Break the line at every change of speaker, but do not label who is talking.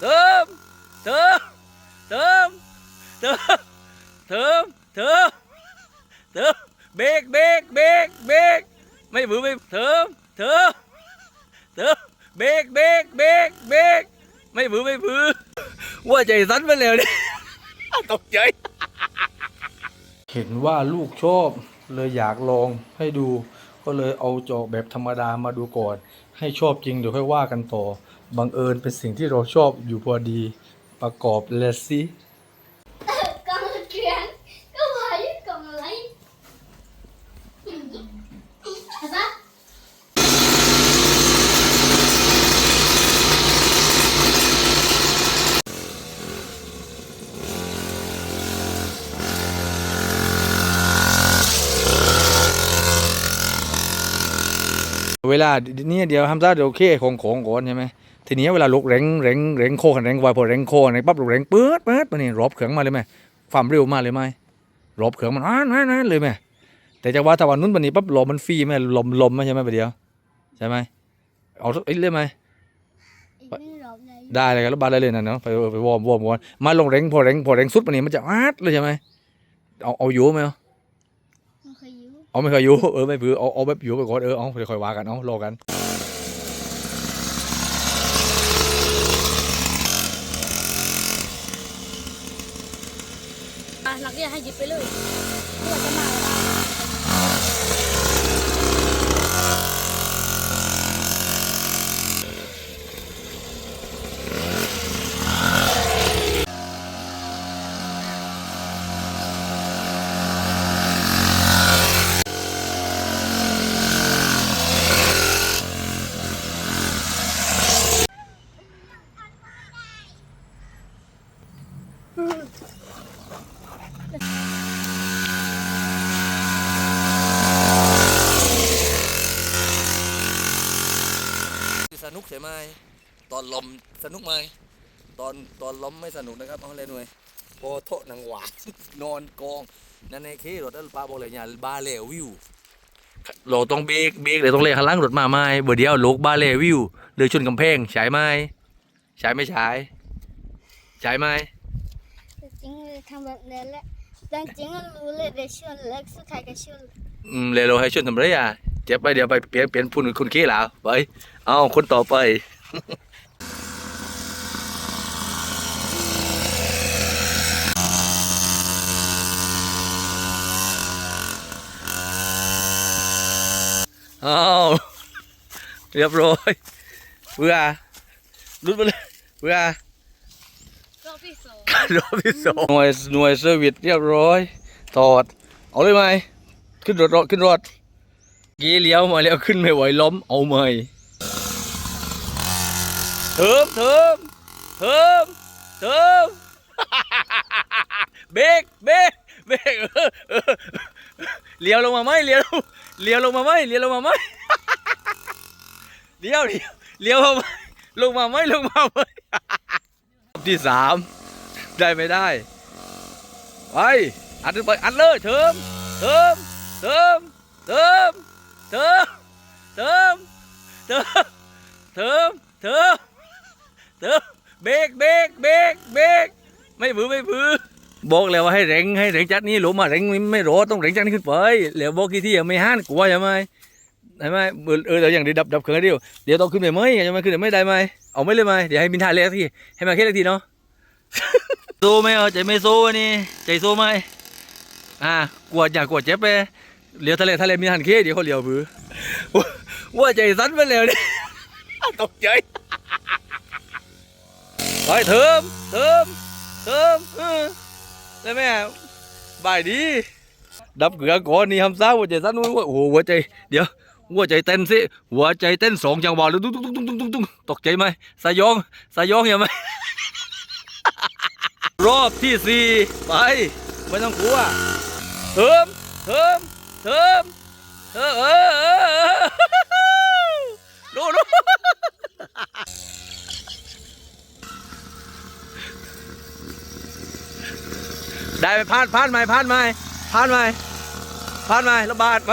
เติมเติมเติมเติมเติมเติมเติมเบรกเบรกเบรกเบรกไม่บือไม่เติมเติมเติมเบรกเบรกเบรกเบรกไม่บือไม่บือว่าใจสั่นไปแล้วเนี่ยตกใจเห็นว่าลูกชอบเลยอยากลองให้ดู ก็เลยเอาจอกแบบธรรมดามาดูก่อน ให้ชอบจริงเดี๋ยวค่อยว่ากันต่อ บังเอิญเป็นสิ่งที่เราชอบอยู่พอดี ประกอบเลยสิ เวลาเนี่ยเดี๋ยวทำซะเดี๋ยวโอเคของของก่อนใช่ไหมทีนี้เวลาลุกเร่งเร่งเร่งโคกันเร่งไวพอเร่งโคในปั๊บลุกเร่งปื๊ดปื๊ดมานี่รอบเขืองมาเลยไหมความเร็วมาเลยไหมรอบเขืองมันอ่านอ่านอ่านเลยไหมแต่จะว่าถ้าวันนู้นวันนี้ปั๊บลมมันฟรีไหมลมลมไหมใช่ไหมประเดี๋ยวใช่ไหมเอาสักอีกเลยไหม
Ý nó rộn này
ได้เลยครับแล้วบาร์ได้เลยนะเนาะไปเออไปวอร์มวอร์มวอร์มมาลงเร่งพอเร่งพอเร่งสุดวันนี้มันจะอาดเลยใช่ไหมเอาเอาอยู่ไหม เอา
Không phải dữ
เอไม่เคยอยู่เออไม่ผือเอาเอาแบบอยู่ไปก่อนเออเอาเดี๋ยวค่อยว่ากันเอารอกัน
หลักเนี่ยให้หยิบไปเลยเพื่อจะมา
สนุกใช่ไหมตอนลมสนุกไหมตอนตอนล้มไม่สนุกนะครับเอาเลยหน่วยพอโทษนางหวานนอนกองนั่นในเครถนั่นป้าบอกเลยเนี่ยบาเลวิวเราต้องเบรกเบรกเลยต้องเล่ข้างหล่างรถมาไหมเบอร์เดียวลูกบาเลวิวเลยชนกำแพงใช่ไหมใช่ไม่ใช่ใช่ไหม
เลยทำแบบนี้นแหละแต่จริงก็รู้เลยเดี๋ยวชวนเล็กสุดท้ายก็ชวน
อืมเลยเราให้ชนทำไรอะเจ็บไปเดี๋ยวไปเปลี่ยนเปลี่ยนพูนคุณเคแล้วไปเอาคนต่อไปอ้าวเรียบร้อยเบื่อรุดไปเลยเบื่อ
รอบที่สอง
รอบที่สองหน่วยหน่วยเซอร์วิสเรียบร้อยถอด เอาเลยไหมขึ้นรถรถขึ้นรถกี้เลี้ยวมาแล้วขึ้นไม่ไหวล้มเอาไหมเทิมเทิมเทิมเทิมเบรกเบรกเบรกเออเออเลี้ยวลงมาไหมเลี้ยวเลี้ยวลงมาไหมเลี้ยวลงมาไหมเลี้ยวเลี้ยวเลี้ยวมาไหมลงมาไหมลงมาไหมรอบ ที่สามได้ไม่ได้ ไป อัดไปอัดเลยเติมเติมเติมเติมเติมเติมเติมเติมเติมเติมเบรกเบรกเบรกเบรกไม่บือไม่บือบอกแล้วว่าให้เร่งให้เร่งจากนี้หลงมาเร่งไม่รอต้องเร่งจากนี้ขึ้นไปแล้วบอกกี่ที่ยังไม่ห้านกลัวใช่ไหม ใช่ไหมเออเดี๋ยวอย่างนี้ดับดับเครื่องเดียวเดี๋ยวต้องขึ้นไปไหมใช่ไหมขึ้นไปไม่ได้ไหมเอาไม่เลยไหมเดี๋ยวให้บินท่าเล็กทีให้มาแค่เล็กทีเนาะสู้ไหมเอาใจไม่สู้อันนี่ใจสู้ไหมอ่ากลัวอยากกลัวเจ็บไปเหลียวทะเลทะเลมีหันเคเดี๋ยวเขาเลี้ยวบือว่าใจสั่นไปแล้วเนี่ยตกใจไปเทิมเทิมเทิมเออได้ไหมบายดีดับเกลือก่อนนี่ทำซ่าหัวใจสั่นว่าโอ้โหหัวใจเดี๋ยว หัวใจเต้นสิหัวใจเต้นสองจังหวะแล้วตุ้งตุ้งตุ้งตุ้งตุ้งตุ้งตกใจไหมสายองสายองเห็นไหมรอบที่สี่ไปไม่ต้องกลัวเทิมเทิมเทิมเออเออเออเออดูดูได้ไหมพลาดพลาดไหมพลาดไหมพลาดไหมพลาดไหมระบาดไหม